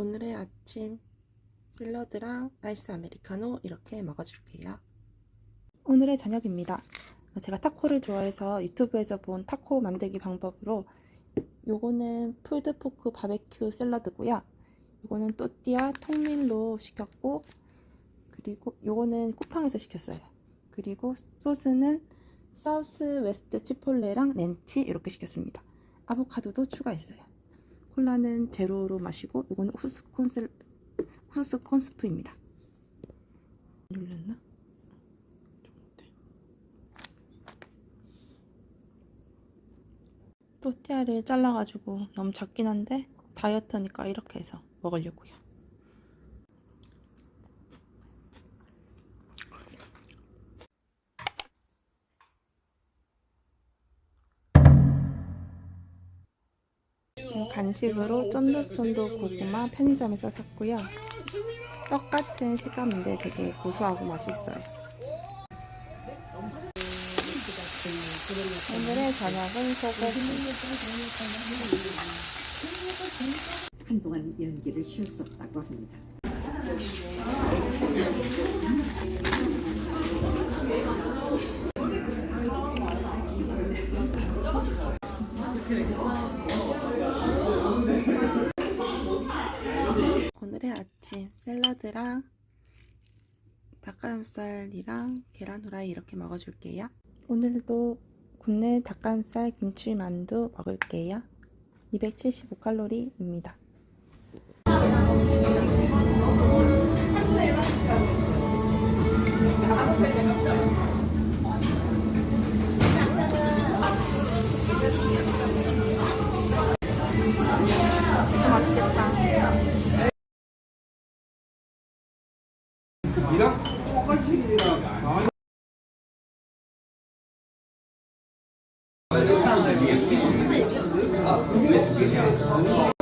오늘의 아침 샐러드랑 아이스 아메리카노 이렇게 먹어줄게요. 오늘의 저녁입니다. 제가 타코를 좋아해서 유튜브에서 본 타코 만들기 방법으로 요거는 풀드포크 바베큐 샐러드고요. 요거는 또띠아 통밀로 시켰고 그리고 요거는 쿠팡에서 시켰어요. 그리고 소스는 사우스 웨스트 치폴레랑 렌치 이렇게 시켰습니다. 아보카도도 추가했어요. 콜라는 제로로 마시고 이거는 후스콘 셀 후스콘 스프입니다. 눌렸나? 또띠아를 잘라가지고 너무 작긴 한데 다이어트니까 이렇게 해서 먹으려고요. 간식으로 쫀득쫀득 고구마 편의점에서 샀고요. 떡 같은 식감인데 되게 고소하고 맛있어요. 오늘의 저녁은 소고기. 한동안 연기를 쉴수 없다고 합니다. 오늘의 아침 샐러드랑 닭가슴살이랑 계란 후라이 이렇게 먹어줄게요. 오늘도 국내 닭가슴살 김치 만두 먹을게요. 275칼로리입니다. 맛있겠다. 이랑 똑같이랑 다. 경찰